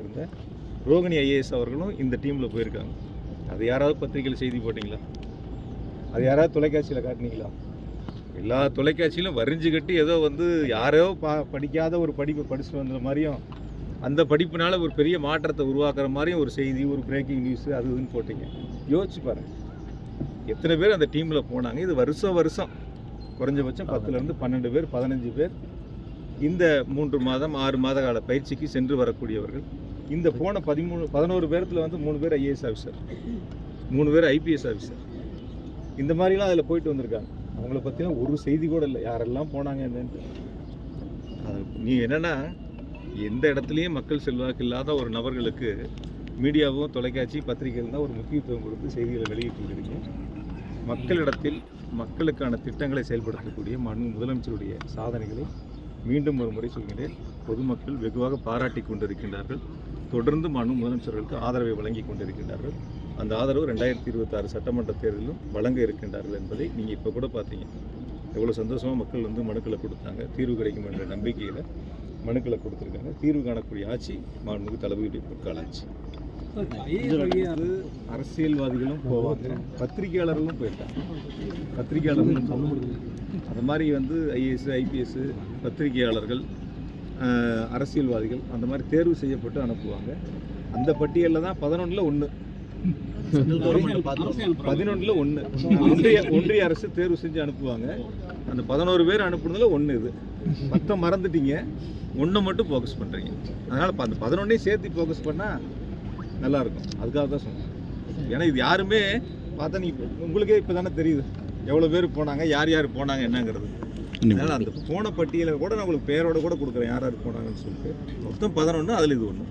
இருந்த ரோகிணி ஐஏஎஸ் அவர்களும் இந்த டீமில் போயிருக்காங்க. அது யாராவது பத்திரிகையில் செய்தி போட்டிங்களா? அது யாராவது தொலைக்காட்சியில் காட்டினீங்களா? எல்லா தொலைக்காட்சியிலும் வரிஞ்சு கட்டி ஏதோ வந்து யாரோ பா படிக்காத ஒரு படிப்பை படிச்சுட்டு வந்த மாதிரியும் அந்த படிப்புனால ஒரு பெரிய மாற்றத்தை உருவாக்குற மாதிரியும் ஒரு செய்தி ஒரு பிரேக்கிங் நியூஸ் அது இதுன்னு போட்டிங்க. யோசிச்சு பாருங்க. எத்தனை பேர் அந்த டீமில் போனாங்க? இது வருஷம் வருஷம். குறைஞ்சபட்சம் பத்துலேருந்து பன்னெண்டு பேர் பதினஞ்சு பேர் இந்த மூன்று மாதம் ஆறு மாத கால பயிற்சிக்கு சென்று வரக்கூடியவர்கள். இந்த போன பதிமூணு பதினோரு பேர்த்தில் வந்து மூணு பேர் ஐஏஎஸ் ஆஃபீஸர். மூணு பேர் ஐபிஎஸ் ஆஃபீஸர். இந்த மாதிரிலாம் அதில் போயிட்டு வந்திருக்காங்க. அவங்கள பற்றினா ஒரு செய்தி கூட இல்லை. யாரெல்லாம் போனாங்க என்னன்ட்டு அது நீ என்னென்னா எந்த இடத்துலையும் மக்கள் செல்வாக்கு இல்லாத ஒரு நபர்களுக்கு மீடியாவும் தொலைக்காட்சி பத்திரிகைகள் தான் ஒரு முக்கியத்துவம் கொடுத்து செய்திகளை வெளியிட்டு இருக்கிறீங்க மக்களிடத்தில் மக்களுக்கான திட்டங்களை செயல்படுத்தக்கூடிய மண் முதலமைச்சருடைய சாதனைகளை மீண்டும் ஒரு முறை சொல்கிறேன். பொதுமக்கள் வெகுவாக பாராட்டி கொண்டிருக்கின்றார்கள். தொடர்ந்து மனு முதலமைச்சர்களுக்கு ஆதரவை வழங்கி கொண்டிருக்கின்றார்கள். அந்த ஆதரவு ரெண்டாயிரத்தி இருபத்தாறு சட்டமன்ற தேர்தலிலும் வழங்க இருக்கின்றார்கள் என்பதை நீங்கள் இப்போ கூட பார்த்தீங்க. எவ்வளோ சந்தோஷமாக மக்கள் வந்து மனுக்களை கொடுத்தாங்க. தீர்வு கிடைக்கும் என்ற நம்பிக்கையில் மனுக்களை கொடுத்துருக்காங்க. தீர்வு காணக்கூடிய ஆட்சி மாண்புமிகு தளபதியுடைய பொற்கால ஆட்சி. அரசியல்வாதிகளும் போவாங்க. பத்திரிகையாளர்களும் போயிருக்காங்க. பத்திரிகையாளர்களும் அது மாதிரி வந்து ஐஏஎஸ் ஐபிஎஸ் பத்திரிகையாளர்கள் அரசியல்வாதிகள் அந்த மாதிரி தேர்வு செய்யப்பட்டு அனுப்புவாங்க. அந்த பட்டியலில் தான் பதினொன்றில் ஒன்று பதினொன்றில் ஒன்று ஒன்றிய ஒன்றிய அரசு தேர்வு செஞ்சு அனுப்புவாங்க. அந்த பதினோரு பேர் அனுப்புனதுல ஒன்று இது. மொத்தம் மறந்துட்டீங்க. ஒன்றை மட்டும் ஃபோக்கஸ் பண்ணுறீங்க அதனால் அந்த பதினொன்னையும் சேர்த்து ஃபோக்கஸ் பண்ணால் நல்லாயிருக்கும். அதுக்காக தான் சொன்னேன். ஏன்னா இது யாருமே பார்த்தா நீ உங்களுக்கே இப்போ தானே தெரியுது. எவ்வளோ பேர் போனாங்க யார் யார் போனாங்க என்னங்கிறது. அதனால் அந்த போன பட்டியலை கூட நான் உங்களுக்கு பேரோட கூட கொடுக்குறேன் யார் யார் போனாங்கன்னு சொல்லிட்டு. மொத்தம் பதினொன்று அதில் இது ஒன்று